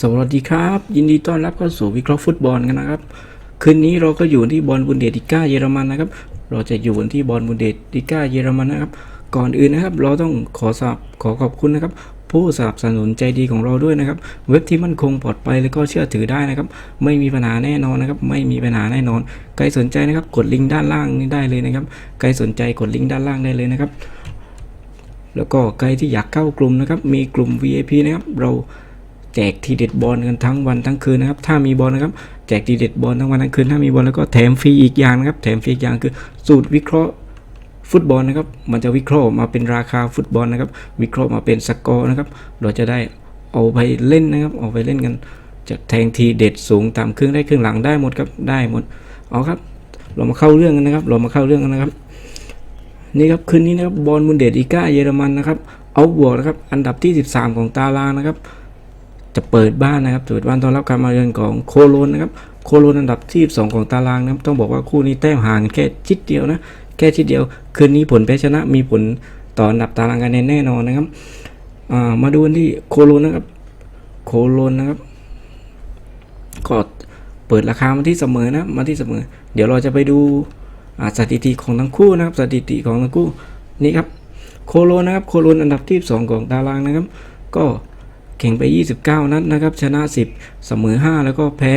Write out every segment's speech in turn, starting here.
สวัสดีครับ ยินดีต้อนรับเข้าสู่วิเคราะห์ฟุตบอลกันนะครับ คืนนี้เราก็อยู่ที่บอลบุนเดติก้าเยอรมันนะครับ เราจะอยู่ที่บอลบุนเดติก้าเยอรมันนะครับ ก่อนอื่นนะครับ เราต้องขอสับขอขอบคุณนะครับ ผู้สนับสนุนใจดีของเราด้วยนะครับ เว็บที่มั่นคงปลอดภัยและก็เชื่อถือได้นะครับ ไม่มีปัญหาแน่นอนนะครับ ไม่มีปัญหาแน่นอน ใครสนใจนะครับกดลิงก์ด้านล่างนี้ได้เลยนะครับ ใครสนใจกดลิงก์ด้านล่างได้เลยนะครับ แล้วก็ใครที่อยากเข้ากลุ่มนะครับ มีกลุ่ม VIP นะครับ เราแจกทีเด็ดบอลกันทั้งวันทั้งคืนนะครับ ถ้ามีบอลนะครับ แจกทีเด็ดบอลทั้งวันทั้งคืน ถ้ามีบอลแล้วก็แถมฟรีอีกอย่างนะครับ แถมฟรีอีกอย่างคือสูตรวิเคราะห์ ฟุตบอลนะครับมันจะวิเคราะห์มาเป็นราคาฟุตบอลนะครับ วิเคราะห์มาเป็นสกอร์นะครับ เราจะได้เอาไปเล่นนะครับ เอาไปเล่นกัน จะแทงทีเด็ดสูงตามครึ่งได้ครึ่งหลังได้หมดครับได้หมดเอาครับ เรามาเข้าเรื่องกันนะครับ เรามาเข้าเรื่องกันนะครับนี่ครับคืนนี้นะครับบอลมุนเดสอีก้าเยอรมันนะครับเอาบวกนะครับอันดับที่ 13 ของตารางนะครับ จะเปิดบ้านนะครับเปิดบ้านต้อนรับการมาเยือนของโคโลนนะครับโคโลนอันดับที่ 12 ของตารางนะครับต้องบอกว่าคู่นี้แต้มห่างแค่ชิดเดียวนะ แค่ชิดเดียว คืนนี้ผลแพ้ชนะมีผลต่ออันดับตารางคะแนนแน่นอนนะครับามาดูกันที่โคโลนนะครับ โคโลนนะครับก็เปิดราคามาที่เสมอนะมาที่เสมอ เดี๋ยวเราจะไปดูสถิติของทั้งคู่นะครับ สถิติของทั้งคู่นี่ครับโคโลนนะครับโคโลนอันดับที่ 2 ของตารางนะครับ ก็แข่งไป 29 นัดนะครับ ชนะ 10 เสมอ 5 แล้วก็แพ้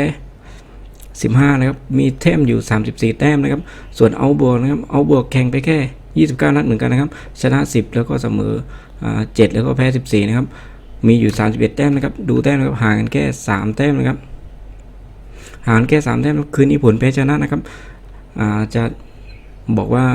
15 นะครับ มีแต้มอยู่ 34 แต้มนะครับ ส่วนเอาบวกนะครับ เอาบวกแข่งไปแค่ 29 นัดเหมือนกันนะครับ ชนะ 10 แล้วก็เสมออ7แล้วก็แพ้ 14 นะครับ มีอยู่ 31 แต้มนะครับ ดูแต้มนะครับ ห่างกันแค่ 3 แต้มนะครับ ห่างกันแค่ 3 แต้ม คืนนี้ผลแพ้ชนะนะครับ จะบอกว่า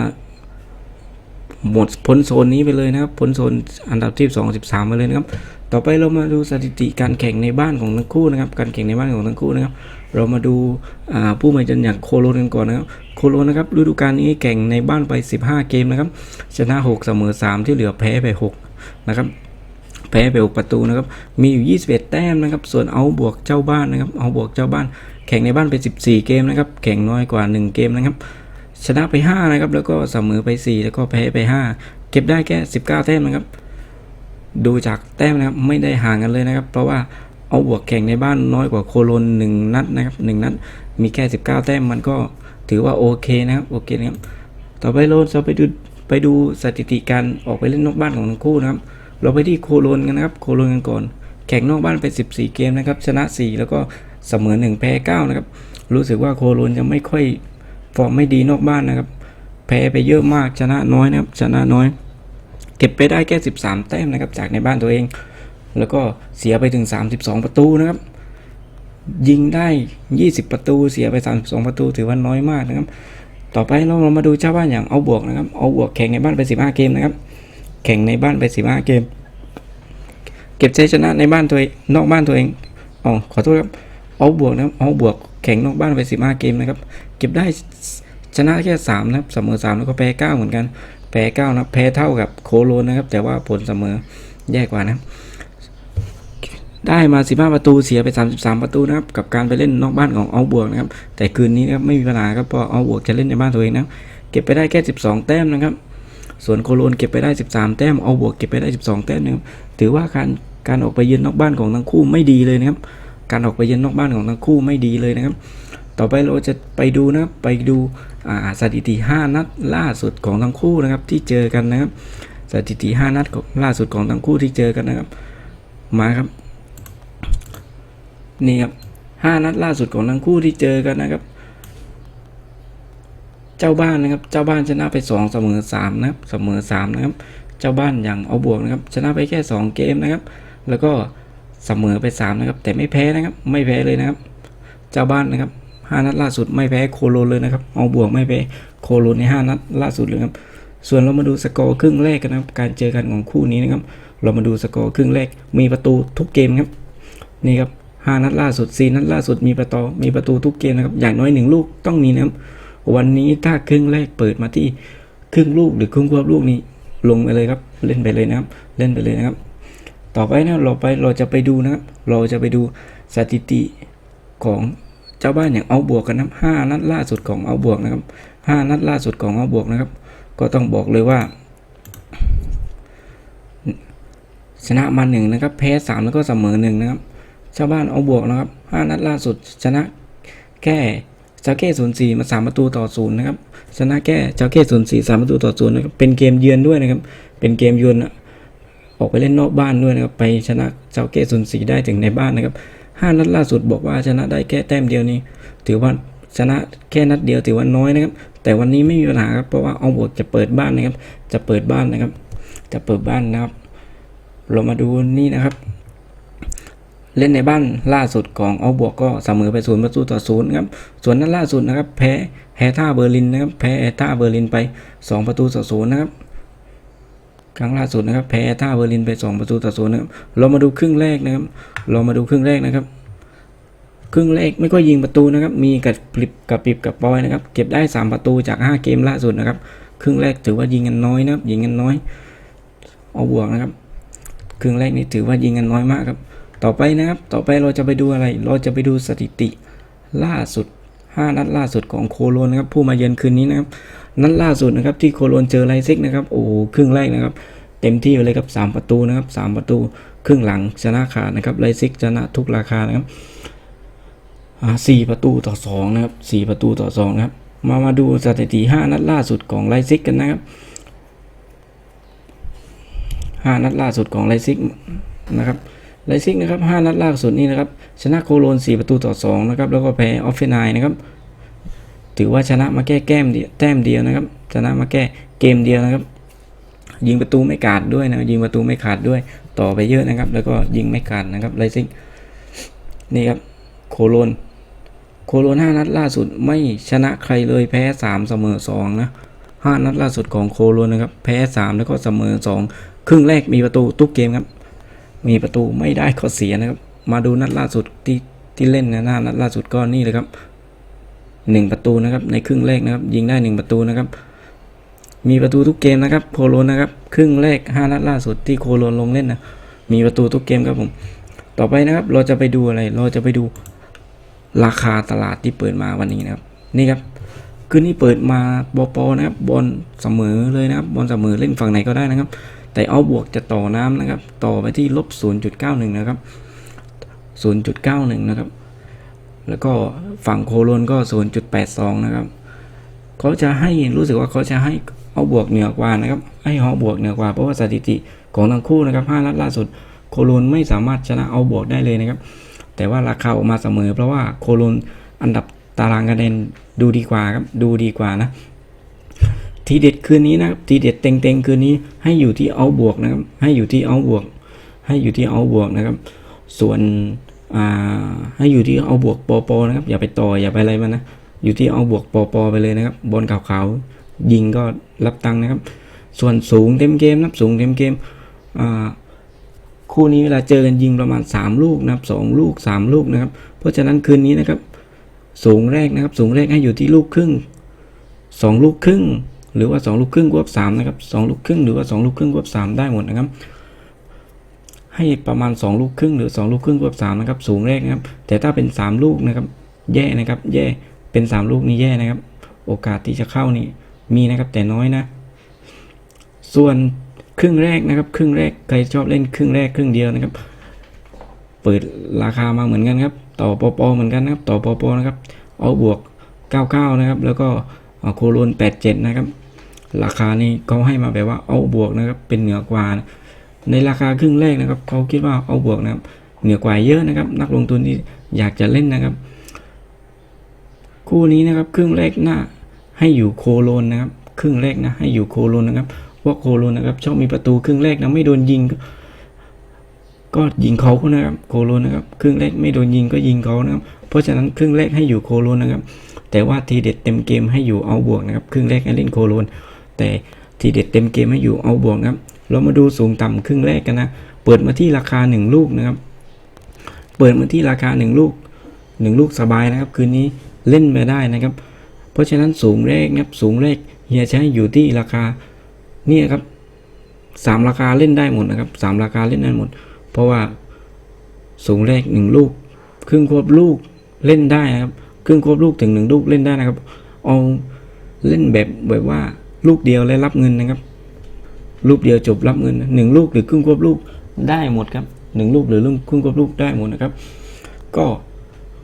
หมดพ้นโซนนี้ไปเลยนะครับพ้นโซนอันดับที่2 13ไปเลยนะครับ ต่อไปเรามาดูสถิติการแข่งในบ้านของทั้งคู่นะครับ การแข่งในบ้านของทั้งคู่นะครับ เรามาดูผู้มาเยือนอย่างโคโลนกันก่อนนะครับ โคโลนนะครับฤดูกาลนี้แข่งในบ้านไป 15 เกมนะครับ ชนะ 6 เสมอ 3 ที่เหลือแพ้ไป 6 นะครับแพ้ไป6ประตูนะครับ มีอยู่ 21 แต้มนะครับ ส่วนเอาบวกเจ้าบ้านนะครับ เอาบวกเจ้าบ้าน แข่งในบ้านไป 14 เกมนะครับ แข่งน้อยกว่า 1 เกมนะครับ ชนะไป 5 นะครับ แล้วก็เสมอไป 4 แล้วก็แพ้ไป 5 เก็บได้แค่ 19 แต้มนะครับ ดูจากแต้มนะครับไม่ได้ห่างกันเลยนะครับ เพราะว่าเอาบวกแข่งในบ้านน้อยกว่าโคโลน1นัดนะครับ1นัดมีแค่ 19 แต้มมันก็ถือว่าโอเคนะครับโอเคนะครับต่อไปเราจะไปดูไปดูสถิติการออกไปเล่นนอกบ้านของทั้งคู่นะครับ เราไปที่โคโลนกันนะครับโคโลนกันก่อน แข่งนอกบ้านไป 14 เกมนะครับชนะ 4 แล้วก็เสมอ 1 แพ้ 9 นะครับ รู้สึกว่าโคโลนจะไม่ค่อย ฟอร์มไม่ดีนอกบ้านนะครับ แพ้ไปเยอะมากชนะน้อยนะครับชนะน้อย เก็บไปได้แค่ 13 แต้มนะครับจากในบ้านตัวเอง แล้วก็เสียไปถึง 32 ประตูนะครับ ยิงได้ 20 ประตูเสียไป 32 ประตูถือว่าน้อยมากนะครับ ต่อไปเรามาดูเจ้าบ้านอย่างเอาบวกนะครับเอาบวกแข่งในบ้านไป 15 เกมนะครับ แข่งในบ้านไป 15 เกม เก็บชัยชนะในบ้านตัวเองนอกบ้านตัวเองอ๋อขอโทษครับเอาบวกนะครับเอาบวกแข่งนอกบ้านไป 15 เกมนะครับ เก็บได้ชนะแค่3นะครับเสมอ3แล้วก็แพ้9เหมือนกัน แพ้9นะแพ้เท่ากับโคโลนนะครับ แต่ว่าผลเสมอแย่กว่านะ ได้มา 15 ประตูเสียไป 33 ประตูนะครับ กับการไปเล่นนอกบ้านของเอาบวกนะครับ แต่คืนนี้นะครับไม่มีปัญหาครับเพราะเอาบวกจะเล่นในบ้านตัวเองนะเก็บไปได้แค่ 12 แต้มนะครับ ส่วนโคโลนเก็บไปได้ 13 แต้มเอาบวกเก็บไปได้ 12 แต้มนะครับถือว่าการการออกไปเยือนนอกบ้านของทั้งคู่ไม่ดีเลยนะครับ การออกไปเยือนนอกบ้านของทั้งคู่ไม่ดีเลยนะครับ ต่อไปเราจะไปดูนะครับไปดูสถิติ 5 นัดล่าสุดของทั้งคู่นะครับที่เจอกันนะครับสถิติ 5 นัดของล่าสุดของทั้งคู่ที่เจอกันนะครับ มาครับนี่ครับ5นัดล่าสุดของทั้งคู่ที่เจอกันนะครับ เจ้าบ้านนะครับ เจ้าบ้านชนะไป 2 เสมอ3นะครับเสมอ3นะครับ เจ้าบ้านอย่างเอาบวกนะครับ ชนะไปแค่ 2 เกมนะครับ แล้วก็เสมอไป3นะครับ แต่ไม่แพ้นะครับ ไม่แพ้เลยนะครับ เจ้าบ้านนะครับ 5 นัดล่าสุดไม่แพ้โคโลเลยนะครับ เอาบวกไม่แพ้โคโลนใน 5 นัดล่าสุดเลยครับ ส่วนเรามาดูสกอร์ครึ่งแรกกันนะครับ การเจอกันของคู่นี้นะครับ เรามาดูสกอร์ครึ่งแรก มีประตูทุกเกมครับ นี่ครับ5นัดล่าสุด4นัดล่าสุดมีประตู มีประตูทุกเกมนะครับ อย่างน้อยหนึ่งลูกต้องมีนะครับ วันนี้ถ้าครึ่งแรกเปิดมาที่ครึ่งลูกหรือครึ่งควบลูกนี้ลงไปเลยครับ เล่นไปเลยนะครับ เล่นไปเลยนะครับ ต่อไปนะเราไปเราจะไปดูนะครับ เราจะไปดูสถิติของ จ้าบ้านอย่างเอาบวกกันนะครับห้านัดล่าสุดของเอาบวกนะครับห้านัดล่าสุดของเอาบวกนะครับ ก็ต้องบอกเลยว่า ชนะมาหนึ่งนะครับ แพ้สามแล้วก็เสมอหนึ่งนะครับชาวบ้านเอาบวกนะครับห้านัดล่าสุด ชนะแค่เจ้าเก้ศูนย์สี่มาสามประตูต่อศูนย์นะครับชนะแค่เจ้าเก้ศูนย์สี่สามประตูต่อศูนย์นะครับเป็นเกมเยือนด้วยนะครับ เป็นเกมเยือนอะออกไปเล่นนอกบ้านด้วยนะครับ ไปชนะเจ้าเก้ศูนย์สี่ได้ถึงในบ้านนะครับ ห้านัดล่าสุดบอกว่าชนะได้แค่แต้มเดียวนี้ ถือว่าชนะแค่นัดเดียวถือว่าน้อยนะครับ แต่วันนี้ไม่มีปัญหาครับเพราะว่าเอาบวกจะเปิดบ้านนะครับ จะเปิดบ้านนะครับ จะเปิดบ้านนะครับ เรามาดูนี่นะครับเล่นในบ้านล่าสุดของเอาบวกก็เสมอไปศูนย์ประตูต่อศูนย์ครับ ส่วนนั้นล่าสุดนะครับ แพ้แฮท่าเบอร์ลินนะครับ แพ้แฮท่าเบอร์ลินไป 2 ประตูต่อศูนย์นะครับ ครั้งล่าสุดนะครับแพ้ท่าเบอร์ลินไป 2 ประตูต่อศูนย์นะครับเรามาดูครึ่งแรกนะครับ เรามาดูครึ่งแรกนะครับ ครึ่งแรกไม่ก็ยิงประตูนะครับ มีกับปิบกับปิบกับปอยนะครับ เก็บได้ 3 ประตูจาก 5 เกมล่าสุดนะครับ ครึ่งแรกถือว่ายิงกันน้อยนะครับ ยิงกันน้อย เอาบวกนะครับ ครึ่งแรกนี่ถือว่ายิงกันน้อยมากครับ ต่อไปนะครับ ต่อไปเราจะไปดูอะไร เราจะไปดูสถิติล่าสุด 5 นัดล่าสุดของโคโลนนะครับ ผู้มาเยือนคืนนี้นะครับ นัดล่าสุดนะครับที่โคโลนเจอไลซิกนะครับโอ้ครึ่งแรกนะครับ เต็มที่ไปเลยครับ 3 ประตูนะครับ 3 ประตู ครึ่งหลังชนะขาดนะครับไลซิกชนะทุกราคานะครับสี่ประตูต่อสองนะครับสี่ประตูต่อสองนะครับมามาดูสถิติ 5 นัดล่าสุดของไลซิกกันนะครับ 5 นัดล่าสุดของไลซิกนะครับไลซิกนะครับ 5 นัดล่าสุดนี้นะครับ ชนะโคโลน 4 ประตูต่อ 2 นะครับ แล้วก็แพ้ออฟเฟนายนะครับ ถือว่าชนะมาแค่แก้มเดียวแต้มเดียวนะครับ ชนะมาแค่เกมเดียวนะครับ ยิงประตูไม่ขาดด้วยนะยิงประตูไม่ขาดด้วย ต่อไปเยอะนะครับ แล้วก็ยิงไม่ขาดนะครับไลซิกนี่ครับโคโลนโคโลน5นัดล่าสุดไม่ชนะใครเลยแพ้3เสมอ2นะ5นัดล่าสุดของโคโลนนะครับ แพ้3แล้วก็เสมอ2ครึ่งแรกมีประตูทุกเกมครับ มีประตูไม่ได้ข้อเสียนะครับ มาดูนัดล่าสุดที่ที่เล่นนะหน้านัดล่าสุดก็นี่เลยครับ หนึ่งประตูนะครับ ในครึ่งแรกนะครับ ยิงได้หนึ่งประตูนะครับ มีประตูทุกเกมนะครับโคโลนนะครับ ครึ่งแรกห้านัดล่าสุดที่โคโลนลงเล่นนะมีประตูทุกเกมครับผม ต่อไปนะครับเราจะไปดูอะไร เราจะไปดูราคาตลาดที่เปิดมาวันนี้นะครับ นี่ครับคืนนี้เปิดมาบอปอนะครับบอลเสมอเลยนะครับบอลเสมอเล่นฝั่งไหนก็ได้นะครับ แต่เอาบวกจะต่อน้ำนะครับ ต่อไปที่ลบ0.91 นะครับ 0.91 นะครับ แล้วก็ฝั่งโคโลนก็ 0.82 นะครับเขาจะให้รู้สึกว่าเขาจะให้เอาบวกเหนือกว่านะครับ ให้เอาบวกเหนือกว่าเพราะว่าสถิติของทั้งคู่นะครับ5นัดล่าสุดโคโลนไม่สามารถชนะเอาบวกได้เลยนะครับ แต่ว่าราคาออกมาเสมอ เพราะว่าโคโลนอันดับตารางคะแนนดูดีกว่าครับดูดีกว่านะทีเด็ดคืนนี้นะครับทีเด็ดเต็งๆคืนนี้ให้อยู่ที่เอาบวกนะครับ ให้อยู่ที่เอาบวก ให้อยู่ที่เอาบวกนะครับ ส่วน ให้อยู่ที่เอาบวกปอปอนะครับ อย่าไปต่ออย่าไปอะไรมันนะ อยู่ที่เอาบวกปอปอไปเลยนะครับ บอลขาวๆยิงก็รับตังค์นะครับ ส่วนสูงเต็มเกมนะับสูงเต็มเกมคู่นี้เวลาเจอกันยิงประมาณ 3 ลูกนะครับ2ลูก 3 ลูกนะครับ เพราะฉะนั้นคืนนี้นะครับ สูงแรกนะครับ สูงแรกให้อยู่ที่ลูกครึ่ง 2 ลูกครึ่ง หรือว่า 2 ลูกครึ่งกวบ3นะครับ2ลูกครึ่งหรือว่า 2 ลูกครึ่งกวบ3ได้หมดนะครับ ให้ประมาณ 2 ลูกครึ่งหรือ 2 ลูกครึ่งกวบ3นะครับสูงแรกนะครับ แต่ถ้าเป็น 3 ลูกนะครับ แย่นะครับ แย่เป็น 3 ลูกนี่แย่นะครับ โอกาสที่จะเข้านี่มีนะครับแต่น้อยนะ ส่วนครึ่งแรกนะครับ ครึ่งแรกใครชอบเล่นครึ่งแรกครึ่งเดียวนะครับ เปิดราคามาเหมือนกันครับ ต่อปอปอเหมือนกันนะครับ ต่อปอปอนะครับ เอาบวก 99 นะครับ แล้วก็โคโลน 87 นะครับ ราคานี้เขาให้มาแบบว่าเอาบวกนะครับเป็นเหนือกว่านะ ในราคาครึ่งแรกนะครับเขาคิดว่าเอาบวกนะครับเหนือกว่าเยอะนะครับ นักลงทุนที่อยากจะเล่นนะครับ คู่นี้นะครับครึ่งแรกหน้าให้อยู่โคโลนนะครับ ครึ่งแรกนะให้อยู่โคโลนนะครับเพราโคโลนนะครับชอบมีประตูครึ่งแรกนะไม่โดนยิงก็ก็ยิงเขานะครับโคโลนนะครับครึ่งแรกไม่โดนยิงก็ยิงเขานะครับ เพราะฉะนั้นครึ่งแรกให้อยู่โคโลนนะครับ แต่ว่าทีเด็ดเต็มเกมให้อยู่เอาบวกนะครับ ครึ่งแรกให้เล่นโคโลนแต่ทีเด็ดเต็มเกมให้อยู่เอาบวกนะครับ เรามาดูสูงต่ำครึ่งแรกกันนะ เปิดมาที่ราคาหนึ่งลูกนะครับ เปิดมาที่ราคาหนึ่งลูกหนึ่งลูกสบายนะครับ คืนนี้เล่นไปได้นะครับ เพราะฉะนั้นสูงแรกนะครับ สูงแรกเฮียใช้อยู่ที่ราคาเนี่ยครับสามราคาเล่นได้หมดนะครับสามราคาเล่นได้หมดเพเพราะว่าสูงแรกหนึ่งลูก ครึ่งควบลูกเล่นได้นะครับ ครึ่งควบลูกถึงหนึ่งลูกเล่นได้นะครับ เอาเล่นแบบแบบว่าลูกเดียวและรับเงินนะครับ ลูกเดียวจบรับเงินหนึ่งลูกหรือครึ่งควบลูกได้หมดครับหนึ่งลูกหรือครึ่งควบลูกได้หมดนะครับ ก็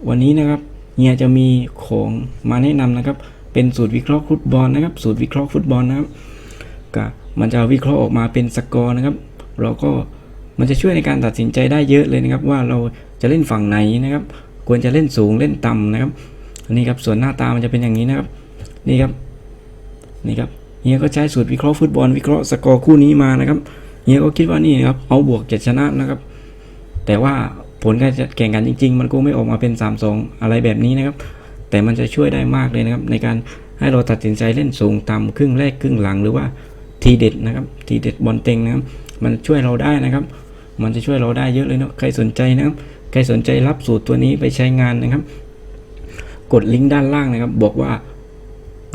วันนี้นะครับเฮียจะมีของมาแนะนำนะครับ เป็นสูตรวิเคราะห์ฟุตบอลนะครับ สูตรวิเคราะห์ฟุตบอลนะครับก็มันจะวิเคราะห์ออกมาเป็นสกอร์นะครับ เราก็มันจะช่วยในการตัดสินใจได้เยอะเลยนะครับ ว่าเราจะเล่นฝั่งไหนนะครับ ควรจะเล่นสูงเล่นต่ำนะครับนนี้ครับส่วนหน้าตามันจะเป็นอย่างนี้นะครับ นี่ครับนี่ครับ เฮียก็ใช้สูตรวิเคราะห์ฟุตบอลวิเคราะห์สกอร์คู่นี้มานะครับเฮียก็คิดว่านี่นะครับเอาบวกจะชนะนะครับ แต่ว่าผลการแข่งขันจริง ๆ มันก็ไม่ออกมาเป็น 3-2 อะไรแบบนี้นะครับ แต่มันจะช่วยได้มากเลยนะครับ ในการให้เราตัดสินใจเล่นสูงต่ำครึ่งแรกครึ่งหลังหรือว่าทีเด็ดนะครับ ทีเด็ดบอลเต็งนะครับ มันช่วยเราได้นะครับ มันจะช่วยเราได้เยอะเลยเนาะใครสนใจนะครับ ใครสนใจรับสูตรตัวนี้ไปใช้งานนะครับ กดลิงก์ด้านล่างนะครับ บอกว่า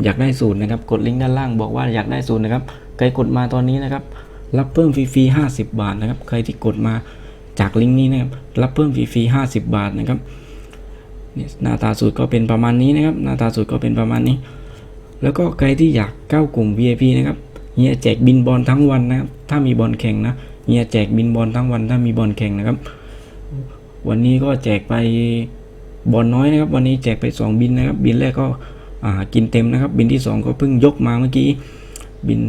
อยากได้สูตรนะครับ กดลิงก์ด้านล่างบอกว่าอยากได้สูตรนะครับ ใครกดมาตอนนี้นะครับ รับเพิ่มฟรีๆ50 บาทนะครับ ใครที่กดมาจากลิงก์นี้นะครับ รับเพิ่มฟรีๆ50 บาทนะครับเนี่ยหน้าตาสูตรก็เป็นประมาณนี้นะครับ หน้าตาสูตรก็เป็นประมาณนี้ แล้วก็ใครที่อยากเข้ากลุ่ม VIP นะครับเฮียแจกบินบอลทั้งวันนะครับ ถ้ามีบอลแข่งนะเฮียแจกบินบอลทั้งวันถ้ามีบอลแข่งนะครับ วันนี้ก็แจกไปบอลน้อยนะครับ วันนี้แจกไป 2 บินนะครับ บินแรกก็ กินเต็มนะครับ บินที่ 2 ก็เพิ่งยกมาเมื่อกี้ บิน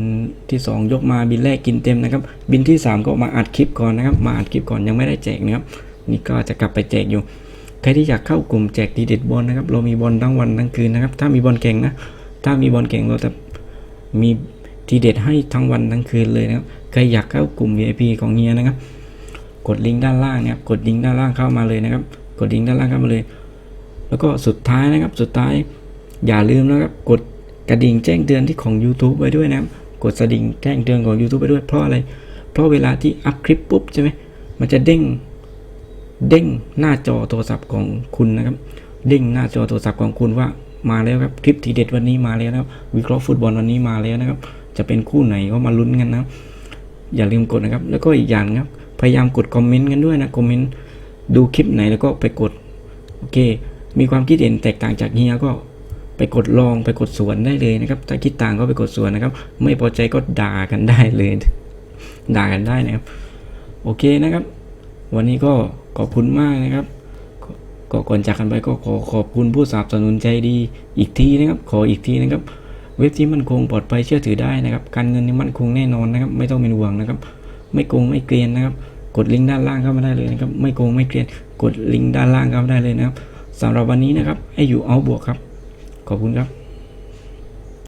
ที่ 2 ยกมาบินแรกกินเต็มนะครับ บินที่ 3 ก็มาอัดคลิปก่อนนะครับ มาอัดคลิปก่อนยังไม่ได้แจกนะครับ นี่ก็จะกลับไปแจกอยู่ ใครที่อยากเข้ากลุ่มแจกดีเด็ดบอลนะครับ เรามีบอลทั้งวันทั้งคืนนะครับ ถ้ามีบอลแข่งนะ ถ้ามีบอลแข่งเราจะมีทีเด็ดให้ทั้งวันทั้งคืนเลยนะครับ ใครอยากเข้ากลุ่ม VIP ของเฮียนะครับ กดลิงก์ด้านล่างนะครับ กดลิงก์ด้านล่างเข้ามาเลยนะครับ กดลิงก์ด้านล่างเข้ามาเลย แล้วก็สุดท้ายนะครับ สุดท้าย อย่าลืมนะครับกดกระดิ่งแจ้งเตือนที่ของ YouTube ไว้ด้วยนะครับกดกระดิ่งแจ้งเตือนของ YouTube ไปด้วยเพราะอะไร เพราะเวลาที่อัพคลิปปุ๊บใช่ไหมมันจะเด้งเด้งหน้าจอโทรศัพท์ของคุณนะครับ เด้งหน้าจอโทรศัพท์ของคุณว่ามาแล้วครับคลิปทีเด็ดวันนี้มาแล้วนะครับวิเคราะห์ฟุตบอลวันนี้มาแล้วนะครับ จะเป็นคู่ไหนก็มาลุ้นกันนะอย่าลืมกดนะครับ แล้วก็อีกอย่างนะครับพยายามกดคอมเมนต์กันด้วยนะคอมเมนต์ดูคลิปไหนแล้วก็ไปกดโอเค มีความคิดเห็นแตกต่างจากเฮียก็ ไปกดลองไปกดสวนได้เลยนะครับ ถ้าคิดต่างก็ไปกดสวนนะครับ ไม่พอใจก็ด่ากันได้เลย ด่ากันได้นะครับ โอเคนะครับ วันนี้ก็ขอบคุณมากนะครับก็ก่อนจากกันไปก็ขอขอบคุณผู้สนับสนุนใจดีอีกทีนะครับ ขออีกทีนะครับ เว็บที่มั่นคงปลอดภัยเชื่อถือได้นะครับ การเงินนี่มั่นคงแน่นอนนะครับ ไม่ต้องเป็นห่วงนะครับ ไม่โกงไม่เกลียนนะครับ กดลิงก์ด้านล่างเข้ามาได้เลยนะครับ ไม่โกงไม่เกลียน กดลิงก์ด้านล่างเข้ามาได้เลยนะครับสำหรับวันนี้นะครับ ให้อยู่เอาบวกครับ ขอบคุณครับ